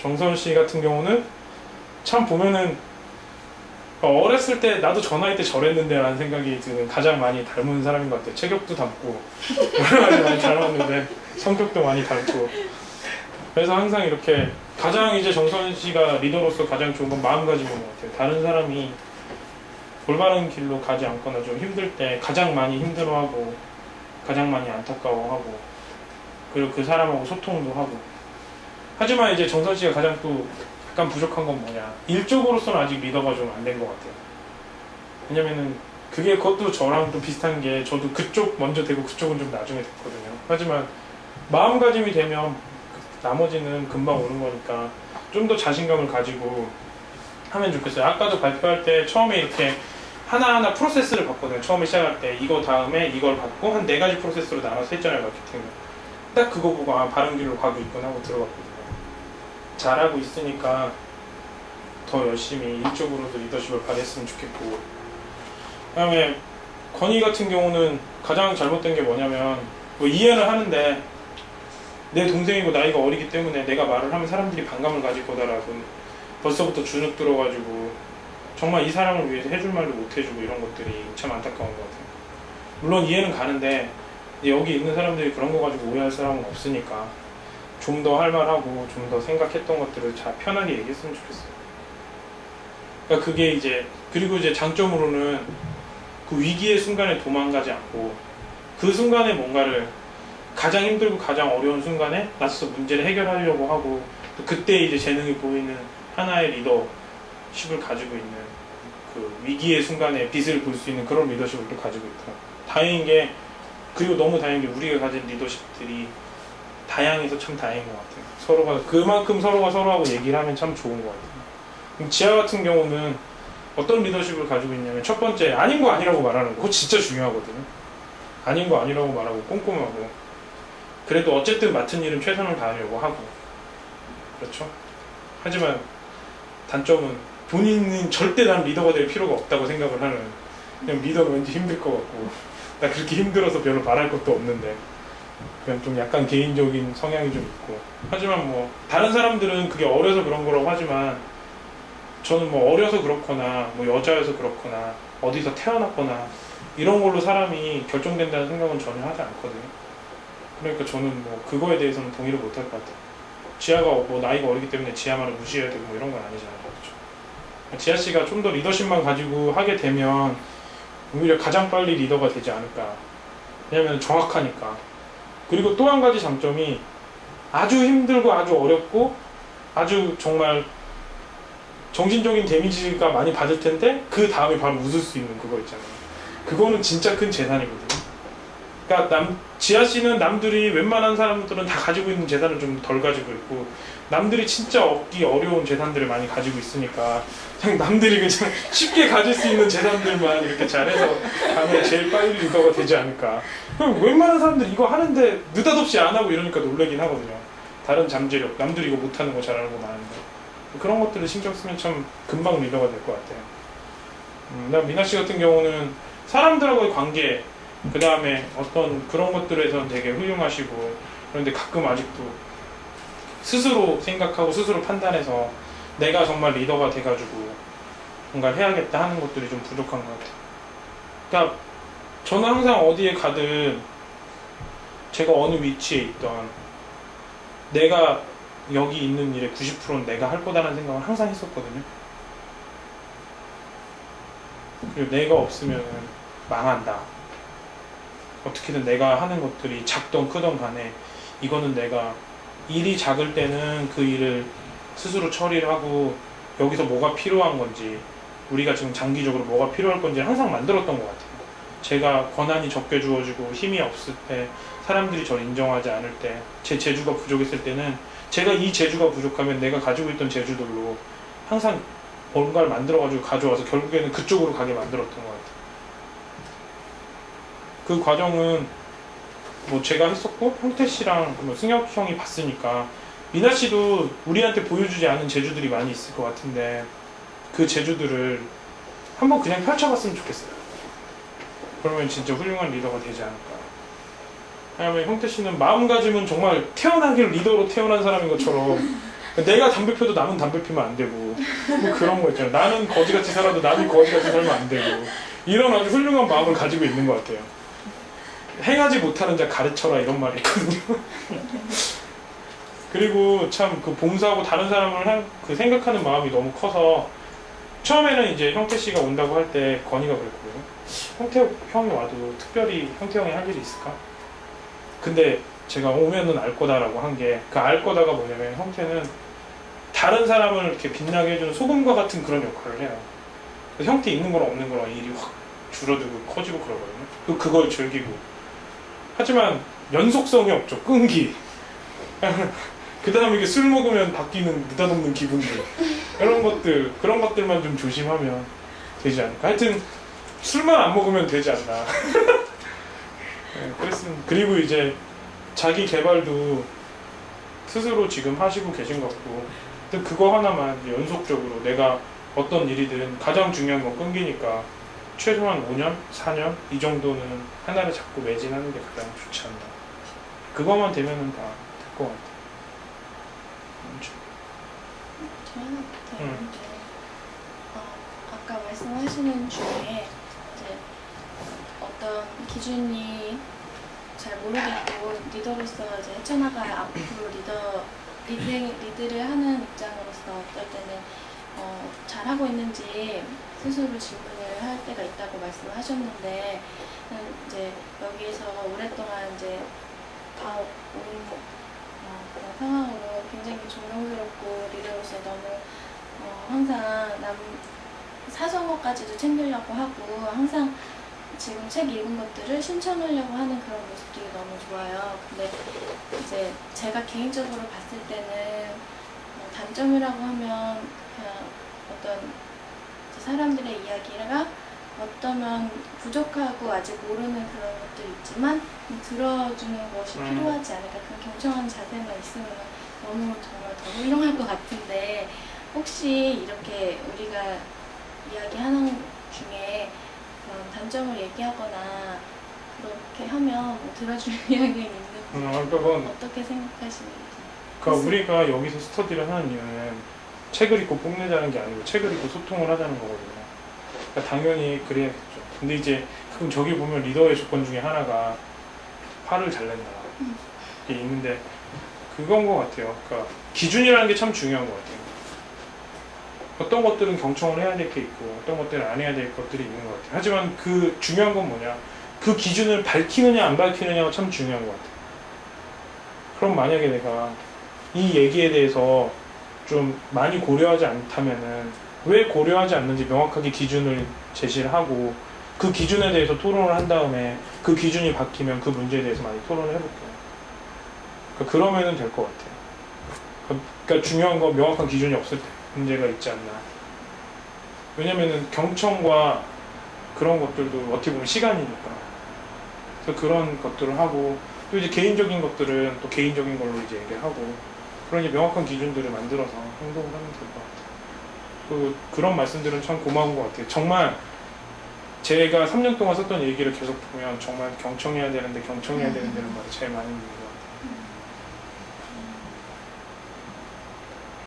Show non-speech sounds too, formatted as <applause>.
정선 씨 같은 경우는 참 보면은 어렸을 때 나도 저 나이 때 저랬는데 라는 생각이 드는 가장 많이 닮은 사람인 것 같아요. 체격도 닮고 여러 가지 많이 닮았는데 성격도 많이 닮고 그래서 항상 이렇게 가장 이제 정선 씨가 리더로서 가장 좋은 건 마음가짐인 것 같아요. 다른 사람이 올바른 길로 가지 않거나 좀 힘들 때 가장 많이 힘들어하고 가장 많이 안타까워하고 그리고 그 사람하고 소통도 하고 하지만 이제 정선 씨가 가장 또 약간 부족한 건 뭐냐. 일적으로서는 아직 리더가 좀 안 된 것 같아요. 왜냐면은 그게 그것도 저랑 좀 비슷한 게 저도 그쪽 먼저 되고 그쪽은 좀 나중에 됐거든요. 하지만 마음가짐이 되면 나머지는 금방 오는 거니까 좀 더 자신감을 가지고 하면 좋겠어요. 아까도 발표할 때 처음에 이렇게 하나하나 프로세스를 봤거든요. 처음에 시작할 때 이거 다음에 이걸 받고 한 네 가지 프로세스로 나눠서 했잖아요 마케팅을 딱 그거 보고 아 바른 길로 가고 있구나 하고 들어갔거든요 잘하고 있으니까 더 열심히 일적으로도 리더십을 발휘했으면 좋겠고 그다음에 건희 같은 경우는 가장 잘못된 게 뭐냐면 뭐 이해를 하는데 내 동생이고 나이가 어리기 때문에 내가 말을 하면 사람들이 반감을 가질 거다라고 벌써부터 주눅 들어가지고 정말 이 사람을 위해서 해줄 말도 못 해주고 이런 것들이 참 안타까운 것 같아요. 물론 이해는 가는데 여기 있는 사람들이 그런 거 가지고 오해할 사람은 없으니까 좀 더 할 말하고 좀 더 생각했던 것들을 잘 편하게 얘기했으면 좋겠어요. 그러니까 그게 이제 그리고 이제 장점으로는 그 위기의 순간에 도망가지 않고 그 순간에 뭔가를 가장 힘들고 가장 어려운 순간에 나서서 문제를 해결하려고 하고 또 그때 이제 재능이 보이는 하나의 리더십을 가지고 있는 그 위기의 순간에 빛을 볼 수 있는 그런 리더십을 또 가지고 있다. 다행인 게 그리고 너무 다행인 게 우리가 가진 리더십들이 다양해서 참 다행인 것 같아요. 서로가 그만큼 서로가 서로하고 얘기를 하면 참 좋은 것 같아요. 지하 같은 경우는 어떤 리더십을 가지고 있냐면 첫 번째 아닌 거 아니라고 말하는 거 진짜 중요하거든요. 아닌 거 아니라고 말하고 꼼꼼하고 그래도 어쨌든 맡은 일은 최선을 다하려고 하고 그렇죠. 하지만 단점은 본인은 절대 난 리더가 될 필요가 없다고 생각을 하는 그냥 리더는 왠지 힘들 것 같고 나 그렇게 힘들어서 별로 말할 것도 없는데 그냥 좀 약간 개인적인 성향이 좀 있고 하지만 뭐 다른 사람들은 그게 어려서 그런 거라고 하지만 저는 뭐 어려서 그렇거나 뭐 여자여서 그렇거나 어디서 태어났거나 이런 걸로 사람이 결정된다는 생각은 전혀 하지 않거든요. 그러니까 저는 뭐 그거에 대해서는 동의를 못 할 것 같아요. 지아가 뭐 나이가 어리기 때문에 지아 말을 무시해야 되고 뭐 이런 건 아니잖아요. 그렇죠? 지아 씨가 좀 더 리더십만 가지고 하게 되면 오히려 가장 빨리 리더가 되지 않을까. 왜냐면 정확하니까. 그리고 또 한 가지 장점이 아주 힘들고 아주 어렵고 아주 정말 정신적인 데미지가 많이 받을 텐데 그 다음에 바로 웃을 수 있는 그거 있잖아요. 그거는 진짜 큰 재산이거든요. 그러니까 남 지아 씨는 남들이 웬만한 사람들은 다 가지고 있는 재산을 좀 덜 가지고 있고 남들이 진짜 얻기 어려운 재산들을 많이 가지고 있으니까 그냥 남들이 그냥 <laughs> 쉽게 가질 수 있는 재산들만 이렇게 잘해서 가면 제일 빨리 리더가 되지 않을까. 그럼 웬만한 사람들 이거 하는데 느닷없이 안 하고 이러니까 놀래긴 하거든요. 다른 잠재력, 남들이 이거 못하는 거 잘하는 거 많은데 그런 것들을 신경 쓰면 참 금방 리더가 될 것 같아요. 음, 난 미나 씨 같은 경우는 사람들하고의 관계, 그 다음에 어떤 그런 것들에선 되게 훌륭하시고 그런데 가끔 아직도 스스로 생각하고 스스로 판단해서 내가 정말 리더가 돼가지고 뭔가 해야겠다 하는 것들이 좀 부족한 것 같아요. 그러니까 저는 항상 어디에 가든 제가 어느 위치에 있던 내가 여기 있는 일의 90%는 내가 할 거다라는 생각을 항상 했었거든요. 그리고 내가 없으면 망한다. 어떻게든 내가 하는 것들이 작던 크던 간에 이거는 내가 일이 작을 때는 그 일을 스스로 처리를 하고 여기서 뭐가 필요한 건지 우리가 지금 장기적으로 뭐가 필요할 건지 항상 만들었던 것 같아요. 제가 권한이 적게 주어지고 힘이 없을 때 사람들이 저를 인정하지 않을 때 제 재주가 부족했을 때는 제가 이 재주가 부족하면 내가 가지고 있던 재주들로 항상 뭔가를 만들어가지고 가져와서 결국에는 그쪽으로 가게 만들었던 것 같아요. 그 과정은 뭐 제가 했었고 형태 씨랑 뭐 승혁 형이 봤으니까 미나 씨도 우리한테 보여주지 않은 재주들이 많이 있을 것 같은데 그 재주들을 한번 그냥 펼쳐봤으면 좋겠어요. 그러면 진짜 훌륭한 리더가 되지 않을까. 왜냐면 형태 씨는 마음가짐은 정말 태어나길 리더로 태어난 사람인 것처럼 내가 담배 피워도 남은 담배 피면 안 되고 뭐 그런 거 있잖아요. 나는 거지같이 살아도 남이 거지같이 살면 안 되고 이런 아주 훌륭한 마음을 가지고 있는 것 같아요. 행하지 못하는 자 가르쳐라 이런 말이 있거든요. <laughs> 그리고 참 그 봉사하고 다른 사람을 한- 그 생각하는 마음이 너무 커서 처음에는 이제 형태 씨가 온다고 할 때 건이가 그랬거든요. 형태 형이 와도 특별히 형태 형이 할 일이 있을까? 근데 제가 오면은 알 거다라고 한 게 그 알 거다가 뭐냐면 형태는 다른 사람을 이렇게 빛나게 해주는 소금과 같은 그런 역할을 해요. 형태 있는 거랑 없는 거랑 일이 확 줄어들고 커지고 그러거든요. 그 그걸 즐기고 하지만 연속성이 없죠. 끈기. <laughs> 그 다음에 이게 술 먹으면 바뀌는 느닷없는 기분들 이런 것들 그런 것들만 좀 조심하면 되지 않을까. 하여튼 술만 안 먹으면 되지 않나. <laughs> 네, 그랬으면 그리고 이제 자기 개발도 스스로 지금 하시고 계신 것 같고 근데 그거 하나만 연속적으로 내가 어떤 일이든 가장 중요한 건 끈기니까 최소한 5년, 4년 이 정도는 하나를 잡고 매진하는 게 가장 좋지 않나. 그거만 되면은 다 될 것 같아. 저. 있는데 어, 아까 말씀하시는 중에 이제 어떤 기준이 잘 모르겠고 리더로서 이제 헤쳐나갈 앞으로 리더 리드, 리드를 하는 입장으로서 어떨 때는 어, 잘하고 있는지 스스로 질문을 할 때가 있다고 말씀을 하셨는데 음, 이제 여기에서 오랫동안 이제 봐온 어, 상황으로 굉장히 존경스럽고 리더로서 너무 어, 항상 남 사성어까지도 챙기려고 하고 항상 지금 책 읽은 것들을 신청하려고 하는 그런 모습들이 너무 좋아요. 근데 이제 제가 개인적으로 봤을 때는 어, 단점이라고 하면 그냥 어떤 사람들의 이야기가 어떠면 부족하고 아직 모르는 그런 것도 있지만 들어주는 것이 음. 필요하지 않을까 그런 경청하는 자세만 있으면 너무 정말 더 훌륭할 것 같은데 혹시 이렇게 우리가 이야기하는 중에 그런 단점을 얘기하거나 그렇게 하면 뭐 들어주는 <laughs> 이야기는 있는 음, 그러니까 어떻게 생각하시는지 그러니까 우리가 여기서 스터디를 하는 이유는 책을 읽고 뽐내자는 게 아니고 책을 읽고 소통을 하자는 거거든요. 그러니까 당연히 그래야겠죠. 근데 이제 그럼 저기 보면 리더의 조건 중에 하나가 화를 잘 낸다. 음. 이게 있는데 그건 것 같아요. 그러니까 기준이라는 게 참 중요한 것 같아요. 어떤 것들은 경청을 해야 될 게 있고 어떤 것들은 안 해야 될 것들이 있는 것 같아요. 하지만 그 중요한 건 뭐냐? 그 기준을 밝히느냐 안 밝히느냐가 참 중요한 것 같아요. 그럼 만약에 내가 이 얘기에 대해서 좀 많이 고려하지 않다면은 왜 고려하지 않는지 명확하게 기준을 제시를 하고 그 기준에 대해서 토론을 한 다음에 그 기준이 바뀌면 그 문제에 대해서 많이 토론을 해볼게요. 그러니까 그러면은 될 것 같아요. 그러니까 중요한 건 명확한 기준이 없을 때 문제가 있지 않나. 왜냐면은 경청과 그런 것들도 어떻게 보면 시간이니까. 그래서 그런 것들을 하고 또 이제 개인적인 것들은 또 개인적인 걸로 이제 얘기하고 그런 이제 명확한 기준들을 만들어서 행동을 하면 될 것 같아요. 그 그런 말씀들은 참 고마운 것 같아요. 정말 제가 3년 동안 썼던 얘기를 계속 보면 정말 경청해야 되는데 경청해야 되는데는 말이 제일 많이 있는 것 같아요.